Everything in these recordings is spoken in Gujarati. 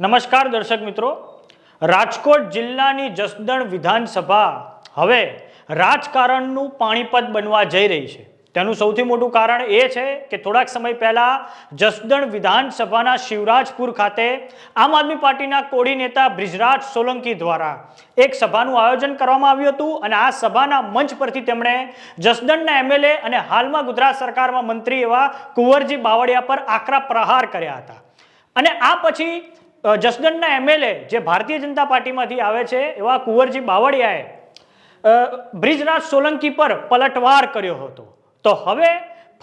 નમસ્કાર દર્શક મિત્રો. રાજકોટ જિલ્લાની જસદણ વિધાનસભા હવે રાજકારણનું પાણીપત બનવા જઈ રહી છે. તેનું સૌથી મોટું કારણ એ છે કે થોડાક સમય પહેલાં જસદણ વિધાનસભાના શિવરાજપુર ખાતે આમ આદમી પાર્ટીના કોડી નેતા બ્રિજરાજ સોલંકી દ્વારા એક સભાનું આયોજન કરવામાં આવ્યું હતું અને આ સભાના મંચ પરથી તેમણે જસદણના એમએલએ અને હાલમાં ગુજરાત સરકારમાં મંત્રી એવા કુંવરજી બાવળિયા પર આકરા પ્રહાર કર્યા હતા. અને આ પછી જસદણના એમએલએ જે ભારતીય જનતા પાર્ટીમાંથી આવે છે, એવા કુંવરજી બાવળિયાએ બ્રિજરાજ સોલંકી પર પલટવાર કર્યો હતો. તો હવે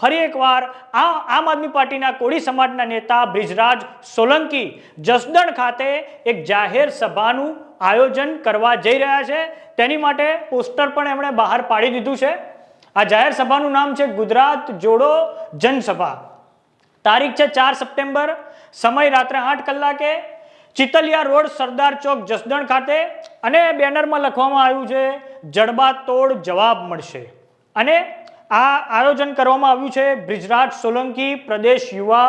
ફરી એકવાર આ આમ આદમી પાર્ટીના કોળી સમાજના નેતા બ્રિજરાજ સોલંકી જસદણ ખાતે એક જાહેર સભાનું આયોજન કરવા જઈ રહ્યા છે. તેની માટે પોસ્ટર પણ એમણે બહાર પાડી દીધું છે. આ જાહેર સભાનું નામ છે ગુજરાત જોડો જનસભા. તારીખ છે ચાર સપ્ટેમ્બર, સમય રાત્રે આઠ કલાકે ચિતલિયા રોડ, સરદાર ચોક, જસદણ ખાતે અને બેનરમાં લખવામાં આવ્યું છે, જડબા તોડ જવાબ મળશે. અને આ આયોજન કરવામાં આવ્યું છે બ્રિજરાજ સોલંકી પ્રદેશ યુવા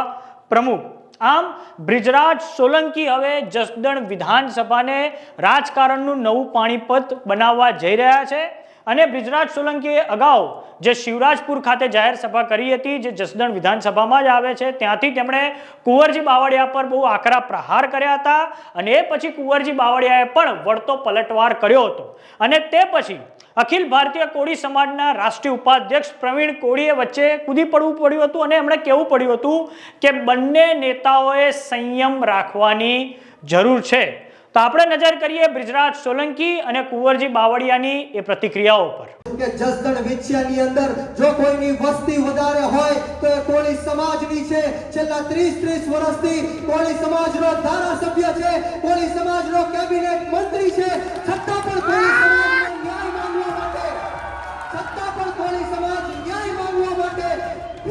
પ્રમુખ. આમ, બ્રિજરાજ સોલંકી હવે જસદણ વિધાનસભાને રાજકારણનું નવું પાણીપત બનાવવા જઈ રહ્યા છે. અને બ્રિજરાજ સોલંકીએ અગાઉ જે શિવરાજપુર ખાતે જાહેર સભા કરી હતી, જે જસદણ વિધાનસભામાં જ આવે છે, ત્યાંથી તેમણે કુંવરજી બાવળિયા પર બહુ આકરા પ્રહાર કર્યા હતા અને એ પછી કુંવરજી બાવળિયાએ પણ વળતો પલટવાર કર્યો હતો. અને તે પછી અખિલ ભારતીય કોળી સમાજના રાષ્ટ્રીય ઉપાધ્યક્ષ પ્રવીણ કોળીએ વચ્ચે કૂદી પડવું પડ્યું હતું અને એમણે કહેવું પડ્યું હતું કે બંને નેતાઓએ સંયમ રાખવાની જરૂર છે. તો આપણે નજર કરીએ બ્રિજરાજ સોલંકી અને કુંવરજી બાવળિયાની એ પ્રતિક્રિયાઓ પર. કે જસદણ વિછિયાની અંદર જો કોઈની વસ્તી વધારે હોય તો એ કોળી સમાજની છે. છેલ્લા 30 30 વર્ષથી કોળી સમાજનો ધારાસભ્ય છે, કોળી સમાજનો કેબિનેટ મંત્રી છે. છતાં પણ કોળી સમાજનો ન્યાય માંગવા માટે, છતાં પણ કોળી સમાજ ન્યાય માંગવા માટે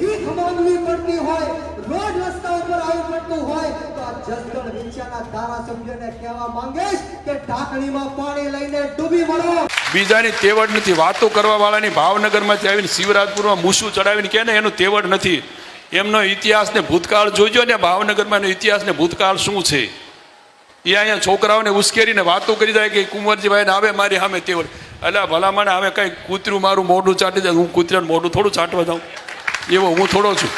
ભીખ માંગવી પડતી હોય. રોડ રસ્તા ઉપર આવું પડતું હોય તો આ જસદણ વિછિયાના ધારાસભ્યને કહેવા માંગીશ કે ઢાંકણીમાં પાણી લઈને ડૂબી મળો બીજાની તેવડ નથી. વાતો કરવા વાળાની ભાવનગરમાંથી આવીને શિવરાજપુરમાં મૂસું ચડાવીને કહે ને, એનું તેવડ નથી. એમનો ઇતિહાસ ને ભૂતકાળ જોજો ને, ભાવનગરમાં એનો ઇતિહાસ ને ભૂતકાળ શું છે? એ અહીંયા છોકરાઓને ઉશ્કેરીને વાતો કરી જાય કે કુંવરજીભાઈને આવે મારી સામે તેવડ. એટલે ભલામણ, હવે કંઈ કૂતરું મારું મોઢું ચાટી જાય હું કૂતરાનું મોઢું થોડું ચાટવા જાઉં. એવો હું થોડો છું.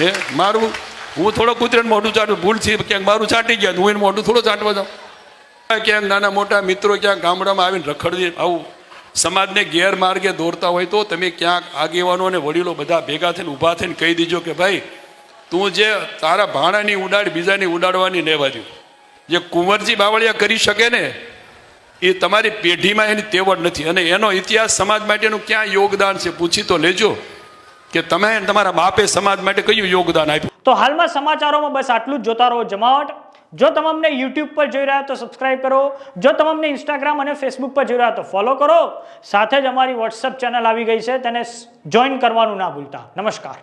હે? મારું, હું થોડો કૂતરાને મોઢું ચાટું ભૂલથી ક્યાંક મારું ચાટી ગયા હું એનું મોઢું થોડું ચાટવા જાઉં. ક્યાંક નાના મોટા મિત્રો ક્યાંક ગામડામાં આવીને રખડવી, આવું સમાજને ગેરમાર્ગે દોરતા હોય તો તમે ક્યાંક આગેવાનો અને વડીલો બધા ભેગા થઈને ઊભા થઈને કહી દીજો કે ભાઈ, તું જે તારા ભાણાની ઉડાડ બીજાની ઉડાડવાની લેવા દઉં જે કુંવરજી બાવળિયા કરી શકે ને, એ તમારી પેઢીમાં એની તેવડ નથી. અને એનો ઇતિહાસ સમાજ માટેનું ક્યાં યોગદાન છે પૂછી તો લેજો. કે તમે તમારા બાપે સમાજ માટે કયું યોગદાન આપ્યું? તો હાલમાં સમાચારોમાં બસ આટલું જ જોતા રહો જમાવટ. જો તમામને યુટ્યુબ પર જોઈ રહ્યા તો સબસ્ક્રાઇબ કરો. જો તમામને ઇન્સ્ટાગ્રામ અને ફેસબુક પર જોઈ રહ્યા તો ફોલો કરો. સાથે જ અમારી વોટ્સઅપ ચેનલ આવી ગઈ છે, તેને જોઈન કરવાનું ના ભૂલતા. નમસ્કાર.